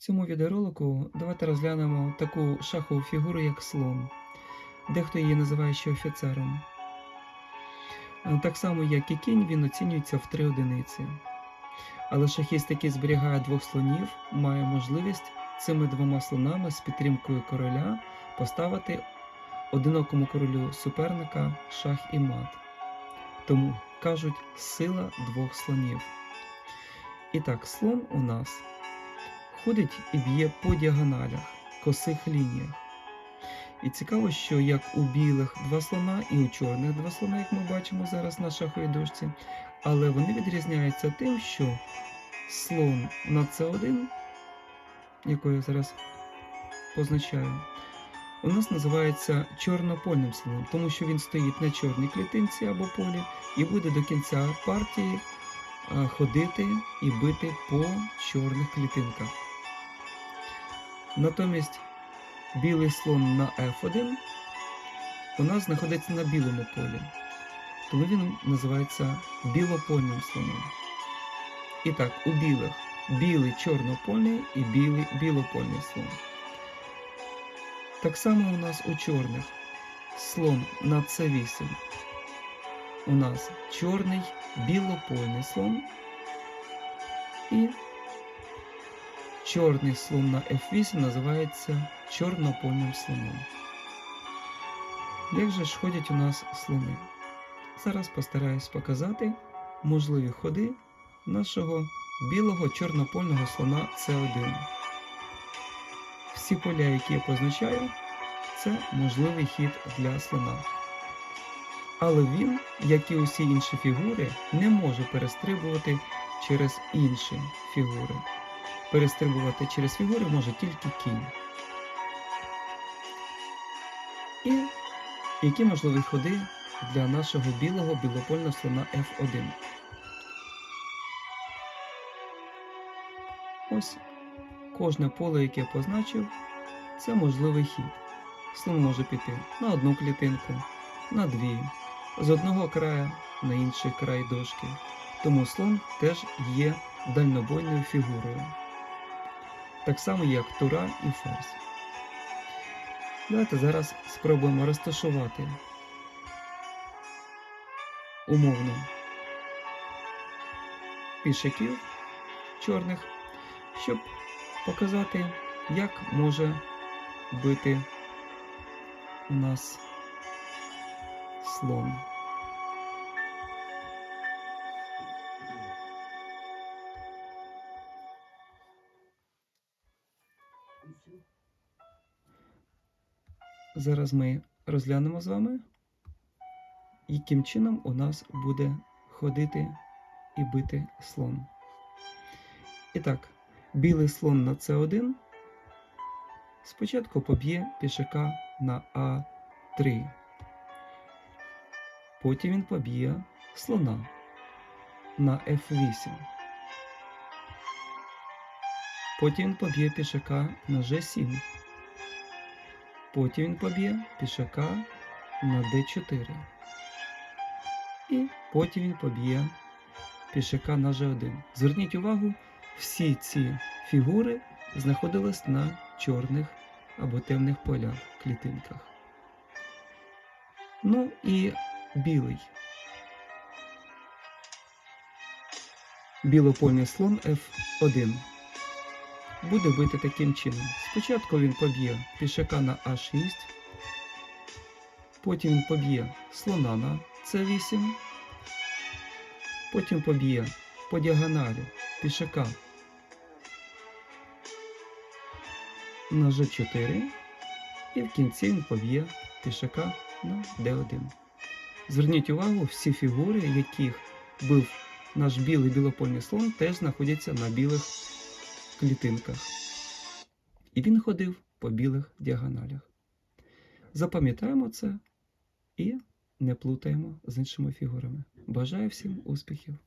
цьому відеоролику давайте розглянемо таку шахову фігуру, як слон. Дехто її називає ще офіцером. Е, Так само, як і кінь, він оцінюється в 3 одиниці. Але шахіст, який зберігає двох слонів, має можливість цими двома слонами з підтримкою короля поставити одинокому королю суперника шах і мат. Тому кажуть сила двох слонів. І так, слон у нас ходить і б'є по діагоналях, косих лініях. І цікаво, що як у білих два слона і у чорних два слона, як ми бачимо зараз на шаховій дошці, але вони відрізняються тим, що слон на С1, яку я зараз позначаю, у нас називається чорнопольним слоном, тому що він стоїть на чорній клітинці або полі і буде до кінця партії ходити і бити по чорних клітинках. Натомість білий слон на F1 у нас знаходиться на білому полі, тому він називається білопольним слоном. І так, у білих білий чорнопольний і білий білопольний слон. Так само у нас у чорних слон на С8. У нас чорний білопольний слон і чорний слон на F8 називається чорнопольним слоном. Як же ж ходять у нас слони? Зараз постараюсь показати можливі ходи нашого білого чорнопольного слона С1. Всі поля, які я позначаю, це можливий хід для слона. Але він, як і усі інші фігури, не може перестрибувати через інші фігури. Перестрибувати через фігури може тільки кінь. І які можливі ходи для нашого білого білопольного слона F1. Ось кожне поле, яке я позначив, це можливий хід. Слон може піти на одну клітинку, на дві, з одного краю на інший край дошки. Тому слон теж є дальнобойною фігурою. Так само, як тура і ферзь. Давайте зараз спробуємо розташувати умовно пішаків чорних, щоб показати, як може бити у нас слон. Зараз ми розглянемо з вами, яким чином у нас буде ходити і бити слон. І так, білий слон на С1 спочатку поб'є пішака на А3. Потім він поб'є слона на F8. Потім він поб'є пішака на G7. Потім він поб'є пішака на d4. І потім він поб'є пішака на g1. Зверніть увагу, всі ці фігури знаходились на чорних або темних полях, клітинках. Ну і білий. Білопольний слон F1 буде бити таким чином. Спочатку він поб'є пішака на А6, потім він поб'є слона на С8, потім поб'є по діагоналі пішака на G4, і в кінці він поб'є пішака на D1. Зверніть увагу, всі фігури, яких бив наш білий білопольний слон, теж знаходяться на білих клітинках. І він ходив по білих діагоналях. Запам'ятаємо це і не плутаємо з іншими фігурами. Бажаю всім успіхів!